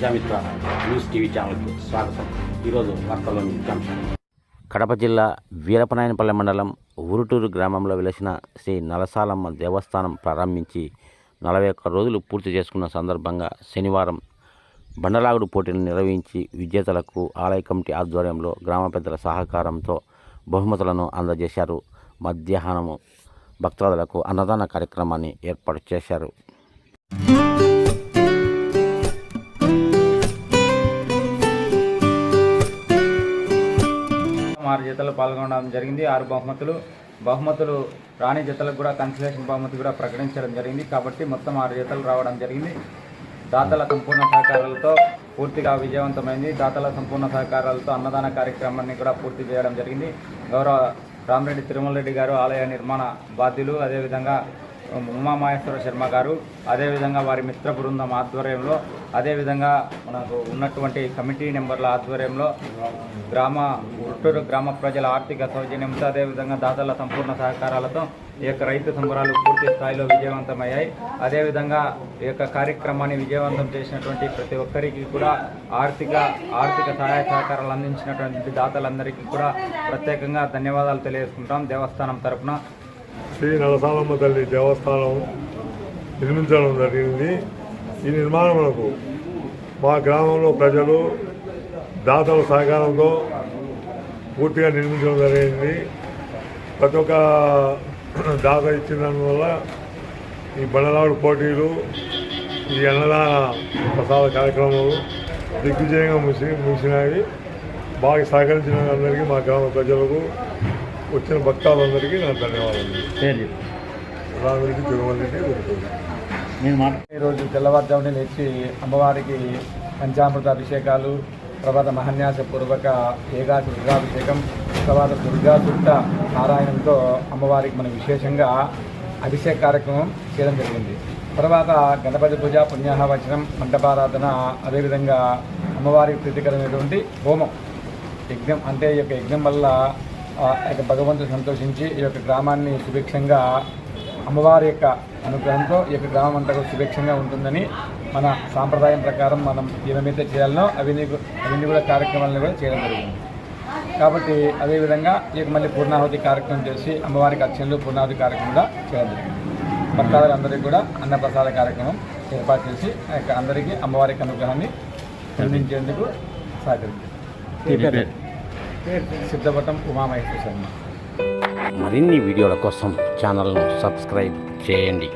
Prajamitra news TV ఛానల్కి స్వాగతం. ఈరోజు వార్తల్లోని ముఖ్యాంశాలు కడప జిల్లా వీరపనాయనపల్లె మండలం ఊరుటూరు గ్రామంలో వెలిసిన శ్రీ నలసాలమ్మ దేవస్థానం ప్రారంభించి నలభై ఒక్క రోజులు పూర్తి చేసుకున్న సందర్భంగా శనివారం బండలాగుడు పోటీలు నిర్వహించి విజేతలకు ఆలయ కమిటీ ఆధ్వర్యంలో గ్రామ పెద్దల సహకారంతో బహుమతులను అందజేశారు. మధ్యాహ్నము భక్తాదులకు అన్నదాన కార్యక్రమాన్ని ఏర్పాటు చేశారు. ఆరు జతలు పాల్గొనడం జరిగింది. ఆరు బహుమతులు బహుమతులు రాణి జతలకు కూడా కన్సలేషన్ బహుమతి కూడా ప్రకటించడం జరిగింది. కాబట్టి మొత్తం ఆరు జతలు రావడం జరిగింది. దాతల సంపూర్ణ సహకారాలతో పూర్తిగా విజయవంతమైంది. దాతల సంపూర్ణ సహకారాలతో అన్నదాన కార్యక్రమాన్ని కూడా పూర్తి చేయడం జరిగింది. గౌరవ రామరెడ్డి తిరుమల రెడ్డి గారు ఆలయ నిర్మాణ బాధ్యులు. అదేవిధంగా ఉమామహేశ్వర శర్మ గారు అదేవిధంగా వారి మిత్ర బృందం ఆధ్వర్యంలో అదేవిధంగా మనకు ఉన్నటువంటి కమిటీ నెంబర్ల ఆధ్వర్యంలో గ్రామ ఉట్టూరు గ్రామ ప్రజల ఆర్థిక సౌజన్యంతో అదేవిధంగా దాతల సంపూర్ణ సహకారాలతో ఈ యొక్క రైతు సంబరాలు పూర్తి స్థాయిలో విజయవంతమయ్యాయి. అదేవిధంగా ఈ యొక్క కార్యక్రమాన్ని విజయవంతం చేసినటువంటి ప్రతి ఒక్కరికి కూడా ఆర్థిక ఆర్థిక సహాయ సహకారాలు అందించినటువంటి దాతలందరికీ కూడా ప్రత్యేకంగా ధన్యవాదాలు తెలియజేసుకుంటాం. దేవస్థానం తరపున శ్రీ నరసాలమ్మ తల్లి దేవస్థానం నిర్మించడం జరిగింది. ఈ నిర్మాణములకు మా గ్రామంలో ప్రజలు దాతల సహకారంతో పూర్తిగా నిర్మించడం జరిగింది. ప్రతి ఒక్క దాత ఇచ్చిన దానివల్ల ఈ బండలాడు పోటీలు ఈ అన్నదాన ప్రసాద కార్యక్రమాలు దిగ్విజయంగా ముసి ముగిసినవి బాగా సహకరించిన అందరికీ మా గ్రామ ప్రజలకు వచ్చిన భక్తాలందరికీ నా ధన్యవాదాలు రామిరెడ్డి తిరుమలరెడ్డి గురుకులు ఈరోజు తెల్లవారుజామున లేచి అమ్మవారికి పంచామృత అభిషేకాలు తర్వాత మహన్యాస పూర్వక ఏకాశి దుర్గాభిషేకం తర్వాత దుర్గా దుట్ట నారాయణంతో అమ్మవారికి మనం విశేషంగా అభిషేక కార్యక్రమం చేయడం జరిగింది. తర్వాత గణపతి పూజ పుణ్యాహవచనం మంటపారాధన అదేవిధంగా అమ్మవారికి ప్రీతికరమైనటువంటి హోమం. యజ్ఞం అంటే ఈ యొక్క యజ్ఞం వల్ల యొక్క భగవంతుడు సంతోషించి ఈ యొక్క గ్రామాన్ని సుభిక్షంగా అమ్మవారి యొక్క అనుగ్రహంతో ఈ యొక్క గ్రామం అంతా సుభిక్షంగా ఉంటుందని మన సాంప్రదాయం ప్రకారం మనం ఏమేమైతే చేయాలనో అవన్నీ అవన్నీ కూడా కార్యక్రమాలను కూడా చేయడం జరిగింది. కాబట్టి అదేవిధంగా ఈ యొక్క మళ్ళీ పూర్ణాహుతి కార్యక్రమం చేసి అమ్మవారికి అర్చనలు పూర్ణాహుతి కార్యక్రమం కూడా చేయడం జరిగింది. భక్తాదులందరికీ కూడా అన్నప్రసాద కార్యక్రమం ఏర్పాటు చేసి ఆ యొక్క అందరికీ అమ్మవారికి అనుగ్రహాన్ని అందించేందుకు సహకరించారు. సిద్ధపటం ఉమామహేశ్వర శర్మ. మరిన్ని వీడియోల కోసం ఛానల్ను సబ్స్క్రైబ్ చేయండి.